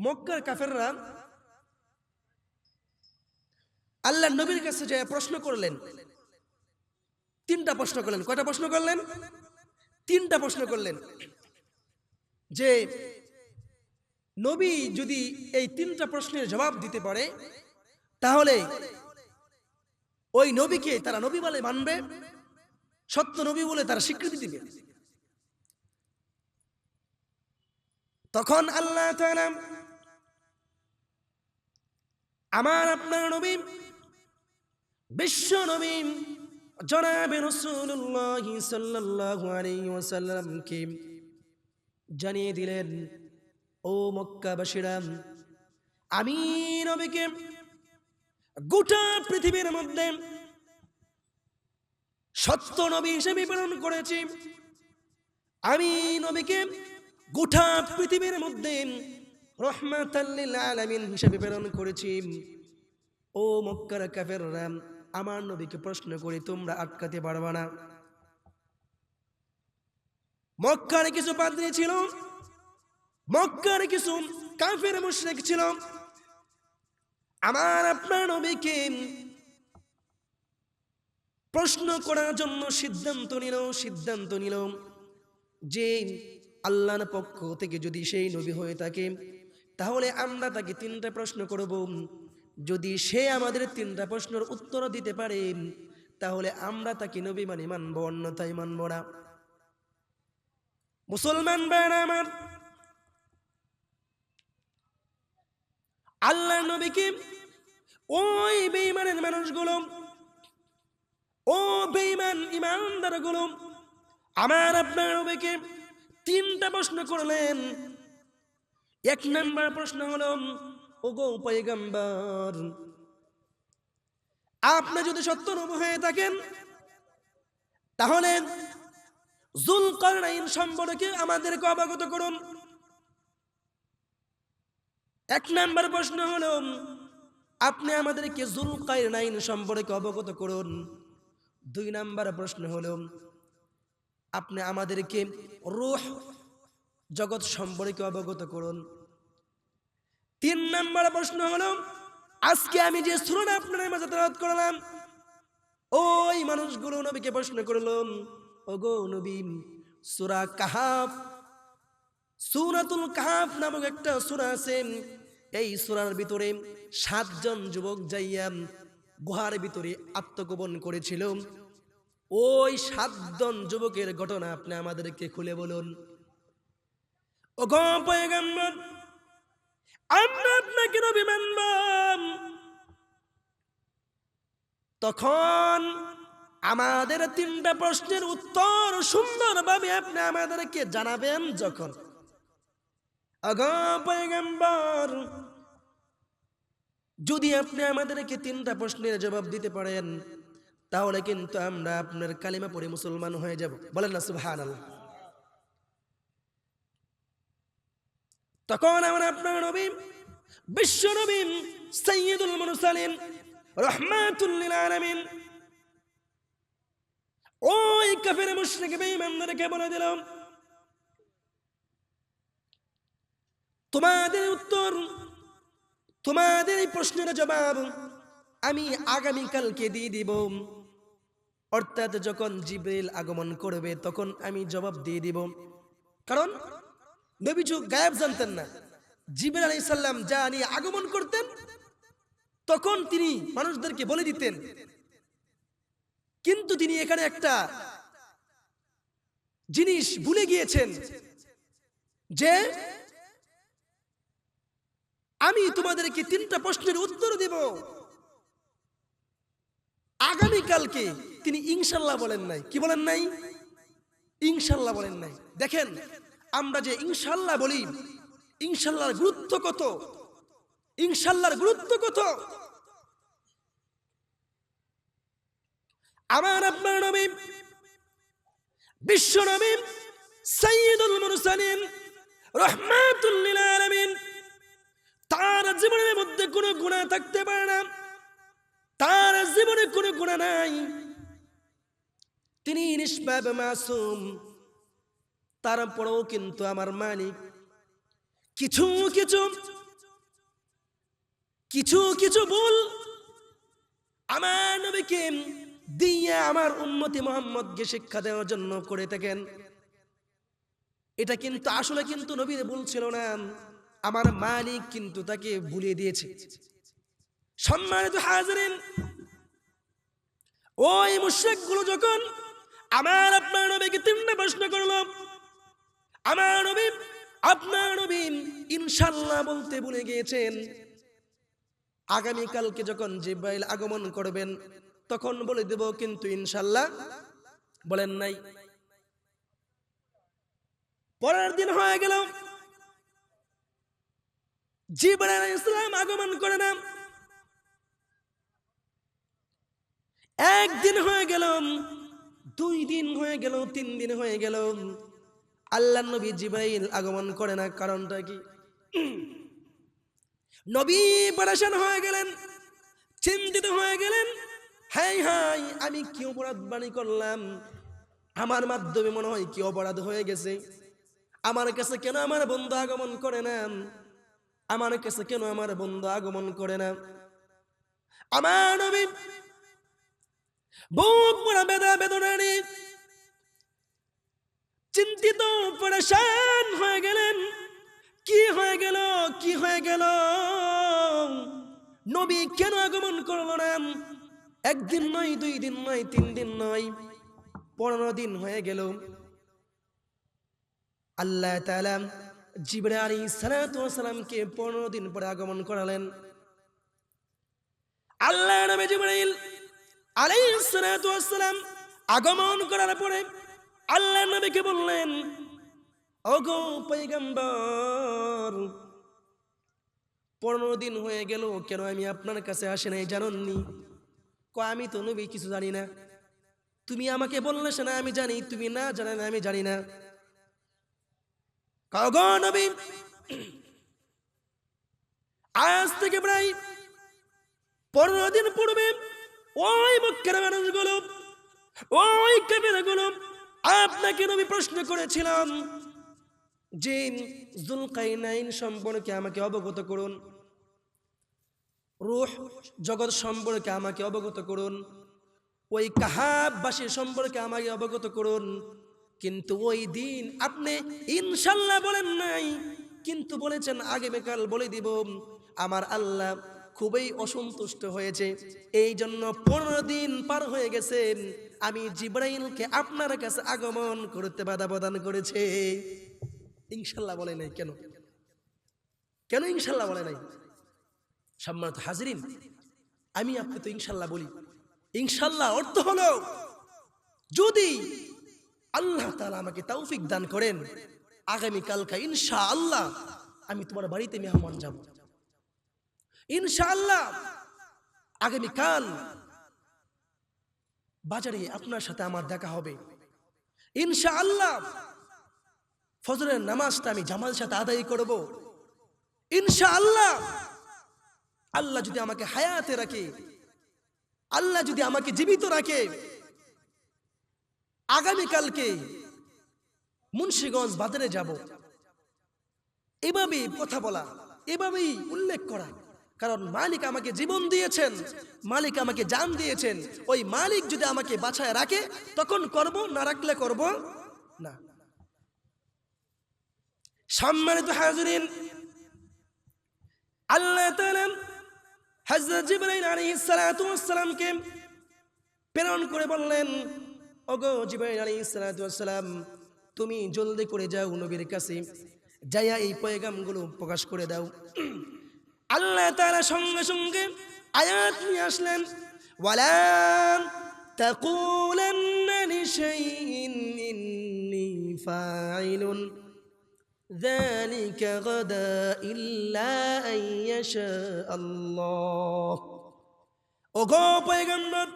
মক্কার কাফেররা আল্লাহ নবীর কাছে যায় প্রশ্ন করলেন। তিনটা প্রশ্ন করলেন। কয়টা প্রশ্ন করলেন? তিনটা প্রশ্ন করলেন। যে নবী যদি এই তিনটা প্রশ্নের জবাব দিতে পারে, তাহলে ওই নবীকে তারা নবী বলে মানবে, সত্য নবী বলে তারা স্বীকৃতি দিবে। তখন আল্লাহ আমার আপনার নবী, বিশ্ব নবী, জনাবে রসুল্লাহ সাল্লাল্লাহু জানিয়ে দিলেন, ও মক্কাবাসীরা, আমি নবীকে গোটা পৃথিবীর মধ্যে সত্য নবী হিসেবে প্রেরণ করেছি। আমি নবীকে গোটা পৃথিবীর মধ্যে রহমাতাল্লিল আলামিন হিসেবে প্রেরণ করেছি। ও মক্কার কাফেররা, আমার নবীকে প্রশ্ন করে, তোমরা আটকাতে পারবে না। মক্কার কিছু পাদ্রী ছিল, মক্কার কিছু কাফের মুশরিক ছিল। আমার আপনার নবীকে প্রশ্ন করার জন্য সিদ্ধান্ত নিল সিদ্ধান্ত নিল যে আল্লাহর পক্ষ থেকে যদি সেই নবী হয়ে থাকে তাহলে আমরা তাকে তিনটা প্রশ্ন করব। যদি সে আমাদের তিনটা প্রশ্নের উত্তর দিতে পারে, তাহলে আমরা তাকে নবী মানে মানব, অন্যথায় মানব না। মুসলমান ভাইরা আমার, আল্লাহ নবীকে ওই বেইমানের মানুষগুলো, ও বেঈমান ইমানদারগুলো, আমার আপনার নবীকে তিনটা প্রশ্ন করলেন। এক নাম্বার প্রশ্ন হলো ও গো পয়গম্বর, আপনি যদি সত্য নবী হয়ে থাকেন, তাহলে জুল করনাইন সম্পর্কে আমাদেরকে অবগত করুন। এক নাম্বার প্রশ্ন হলো, আপনি আমাদেরকে জুল নাইন সম্পর্কে অবগত করুন। দুই নাম্বার প্রশ্ন হলো, আপনি আমাদেরকে রুহ জগৎ সম্পর্কে অবগত করুন। তিন নাম্বার প্রশ্ন হলো, আজকে আমি যে সুরটা আপনার মাঝে তেলাওয়াত করলাম, ওই মানুষগুলো নবীকে প্রশ্ন করলাম ওগো নবী, সুরা কাহাফ, সুরাতুল কাহাফ নামক একটা সুরা আছে, এই সুরার ভিতরে সাতজন যুবক যাইয়া গুহার ভিতরে আত্মগোপন করেছিল। ওই সাতজন যুবকের ঘটনা আপনি আমাদেরকে খুলে বলুন। ও গো পয়গম্বর আমরা আপনাকে নবী মানব তখন আমাদের তিনটা প্রশ্নের উত্তর সুন্দরভাবে আপনি আমাদেরকে জানাবেন যখন। আগো পয়গম্বর, যদি আপনি আমাদেরকে তিনটা প্রশ্নের জবাব দিতে পারেন, তাহলে কিন্তু আমরা আপনার কালিমা পড়ে মুসলমান হয়ে যাব। বলেন না সুবহান তখন আমার আপনার নবী, বিশ্ব নবী সৈয়দুল মুরসালিন রহমাতুল্লিল আলামিন ওই কাফের মুশরিক বেঈমানদেরকে বলে দিলাম তোমাদের উত্তর, তোমাদের এই প্রশ্নের জবাব আমি আগামীকালকে দিয়ে দিব। অর্থাৎ যখন জিব্রাইল আগমন করবে তখন আমি জবাব দিয়ে দিব। কারণ নবীজু গায়েব জানতেন না। জিব্রাইল আলাইহিস সালাম যা নিয়ে আগমন করতেন, তখন তিনি মানুষদেরকে বলে দিতেন, কিন্তু তিনি এখানে একটা জিনিস ভুলে গিয়েছেন যে আমি তোমাদেরকে তিনটা প্রশ্নের উত্তর দেব। আগামীকালকে তিনি ইনশাল্লাহ বলেন নাই। কি বলেন নাই? ইনশাল্লাহ বলেন নাই। দেখেন আমরা যে ইনশাল্লাহ বলি, ইনশাল্লাহর গুরুত্ব কত? ইনশাল্লাহর গুরুত্ব কত? আমার আপনার নবী বিশ্ব নবী সৈয়দুল মুরসালিন তার জীবনের মধ্যে কোনো গুণা থাকতে পারে না। তার জীবনে কোনো গুণা নাই। তিনি নিষ্পাপ মাসুম। তারপরেও কিন্তু আমার মালিক কিছু কিছু কিছু কিছু ভুল আমার নবীকে দিয়ে আমার উন্মতি মোহাম্মদকে শিক্ষা দেওয়ার জন্য করে থাকেন। এটা কিন্তু, আসলে কিন্তু নবীর ভুল ছিল না। আমার মালিক কিন্তু তাকে ভুলিয়ে দিয়েছে। সম্মানিত হাজরিন, ওই মুশ্রিকগুলো যখন আমার আপনার নবীকে তিনটা প্রশ্ন করল আমার নবী, আপনার নবী ইনশাল্লাহ বলতে ভুলে গিয়েছেন। আগামীকালকে যখন জিব্রাইল আগমন করবেন, তখন বলে দেব কিন্তু ইনশাল্লাহ বলেন নাই। পরের দিন হয়ে গেল। জিব্রাইল ইসলাম আগমন করে না। একদিন হয়ে গেল, দুই দিন হয়ে গেল, তিন দিন হয়ে গেল। আল্লাহ নবী জিব্রাইল আগমন করে না, কারণটা কি? নবী পরেশান হয়ে গেলেন, চিন্তিত হয়ে গেলেন। হাই হাই, আমি কি অপরাধ বাণী করলাম? আমার মাধ্যমে মনে হয় কি অপরাধ হয়ে গেছে। আমার কাছে কেন আমার বন্ধু আগমন করে না? আমার কাছে কেন আমার বন্ধু আগমন করে না? আমার নবী বুক পড়া বেদা বেদনা নিয়ে চিন্তিত, পরেশান হয়ে গেলেন। কি হয়ে গেল, কি হয়ে গেল? নবী কেন আগমন করল না? একদিন নয়, দুই দিন নয়, তিন দিন নয়, পনেরো দিন হয়ে গেল। আল্লাহ তাআলা জিবরা আলী সালামকে পনেরো দিন পরে আগমন করালেন। আল্লাহ নামে জিবরাইল সালাতু ওয়াসসালাম আগমন করার পরে আল্লাহ নবীকে বললেন, ওগো পৈগম্বর পনেরো দিন হয়ে গেল, কেন আমি আপনার কাছে আসে নাই জানননি? ক আমি তো নবী, কিছু জানি না। তুমি আমাকে বললে সে না, আমি জানি। তুমি না জানে না, আমি জানি না। কগ নবী, আজ থেকে প্রায় পনেরো দিন পূর্বে ওই মক্কের মানুষগুলো, ওই কাফেরগুলো আপনাকে নবী প্রশ্ন করেছিলাম যে জুলকাইনাইন সম্পর্কে আমাকে অবগত করুন। রুহ জগৎ সম্পর্কে আমাকে অবগত করুন। ওই কাহাববাসী সম্পর্কে আমাকে অবগত করুন। কিন্তু ওই দিন আপনি ইনশাল্লাহ বলেন নাই। কিন্তু বলেছেন আগামীকাল বলে দিব, আমার আল্লাহ খুবই অসন্তুষ্ট হয়েছে। এই জন্য পনেরো দিন পার হয়ে গেছে। আমি জিব্রাইলকে আপনার কাছে আগমন করতে বাধা প্রদান করেছে। ইনশাল্লাহ বলে নাই, কেন? কেন ইনশাল্লাহ বলে নাই? সম্মানিত হাজরিন, আমি আপনি তো ইনশাল্লাহ বলি। ইনশাল্লাহ অর্থ হলো, যদি আল্লাহ তালা আমাকে তৌফিক দান করেন আগামী কালকা ইনশা আল্লাহ আমি তোমার বাড়িতে মেহমান যাব। ইনশাআল্লাহ আগামী কাল বাজারে আপনার সাথে আমার দেখা হবে। ইনশাআল্লাহ ফজরের নামাজটা আমি জামাল সাথে আদায় করব। ইনশাআল্লাহ আল্লাহ যদি আমাকে হায়াতে রাখে, আল্লাহ যদি আমাকে জীবিত রাখে, আগামীকালকে মুন্সীগঞ্জ বাজারে যাব। এভাবেই কথা বলা, এভাবেই উল্লেখ করা। কারণ মালিক আমাকে জীবন দিয়েছেন, মালিক আমাকে জান দিয়েছেন। ওই মালিক যদি আমাকে বাছায় রাখে, তখন করব না রাখলে করব না। সম্মানিত হাজরিন, আল্লাহ হযরত জিবরাইল প্রেরণ করে বললেন, ওগো জিবরাইল আলাইহিস সালাতু তুমি জলদি করে যাও নবীর কাছে, যাইয়া এই পয়গামগুলো প্রকাশ করে দাও। আল্লাহ তাআলা সঙ্গে সঙ্গে আয়াত নিয়ে আসলেন ওয়ালা তাকুলান্না লিশাইইন ইন্নী ফাইলুন ذلك غدا إلا أن يشاء الله ওগো পয়গম্বর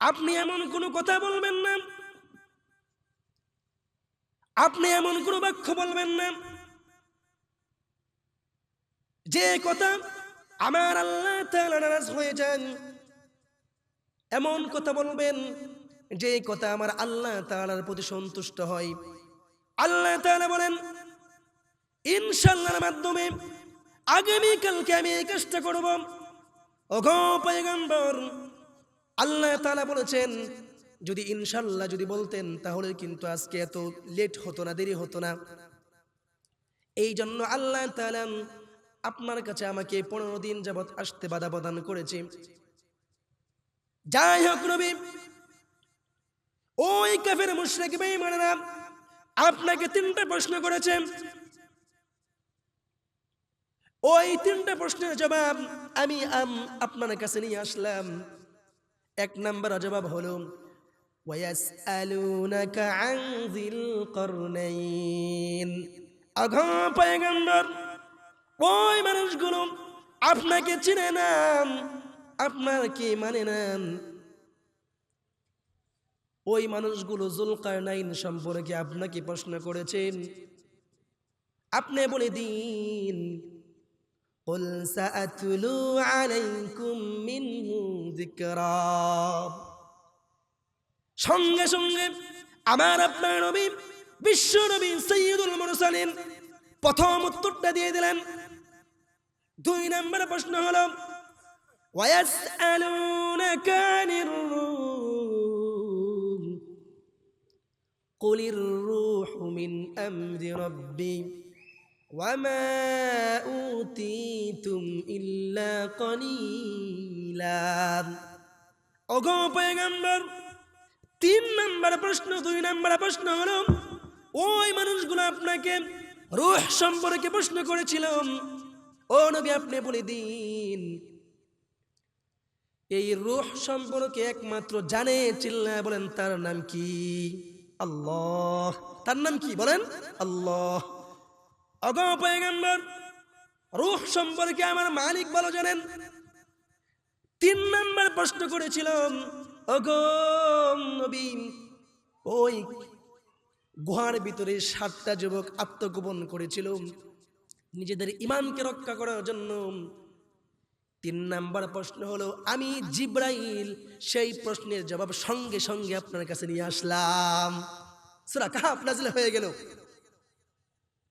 আপনি এমন কোনো কথা বলবেন না আপনি এমন কোনো বাক্য বলবেন না যে কথা আমার আল্লাহ নারাজ হয়ে যান, এমন কথা বলবেন যে কথা আমার আল্লাহ তাআলার প্রতি সন্তুষ্ট হয়। আল্লাহ তাআলা বলেন, ইনশাআল্লাহর মাধ্যমে আগামীকালকে আমি এই কাজটা করব। ওগো আল্লাহ তাআলা বলেছেন, যদি ইনশাল্লাহ যদি বলতেন তাহলে কিন্তু আজকে এত লেট হতো না, দেরি হতো না। এই জন্য আল্লাহ তাআলা আপনার কাছে আমাকে পনেরো দিন যাবৎ আসতে বাধা প্রদান করেছে। যাই হোক নবী, ওই কাফের মানে না আপনাকে তিনটা প্রশ্ন করেছে। ওই তিনটা প্রশ্নের জবাব আমি আম আপনার কাছে নিয়ে আসলাম। এক নম্বর জবাব হলো অঘ পয়গম্বর ওই মানুষগুলো আপনাকে চিনে না আপনার কি মানে না ওই মানুষগুলো জুলকারনাইন সম্পর্কে আপনাকে প্রশ্ন করেছেন আপনি বলে দিন قل سأتلو عليكم منه ذكرا সঙ্গে সঙ্গে আমার আপনার নবী বিশ্ব নবী সৈয়দুল মুরসালিন প্রথম উত্তরটা দিয়ে দিলেন দুই নম্বর প্রশ্ন হলো ويسألونك عن الروح قل الروح من أمر ربي وما أوتيتم إلا قليلا ওগো পয়গম্বর তিন নম্বর প্রশ্ন দুই নম্বর প্রশ্ন হলো ওই মানুষগুলো আপনাকে রুহ সম্পর্কে প্রশ্ন করেছিল ও নবী, আপনি বলে দিন। এই রুহ সম্পর্কে একমাত্র জানে চিল্লা বলেন, তার নাম কি? আল্লাহ। তার নাম কি বলেন? আল্লাহ। অগো পয়গম্বর, রুহ সম্পর্কে আমার মালিক বলো জানেন। তিন নম্বর প্রশ্ন করেছিলাম নবী, ওই গুহার ভিতরে সাতটা যুবক আত্মগোপন করেছিল। নিজেদের ইমানকে রক্ষা করার জন্য। তিন নাম্বার প্রশ্ন হলো, আমি জিব্রাইল সেই প্রশ্নের জবাব সঙ্গে সঙ্গে আপনার কাছে নিয়ে আসলাম। সুরা কাহা আপনার হয়ে গেল।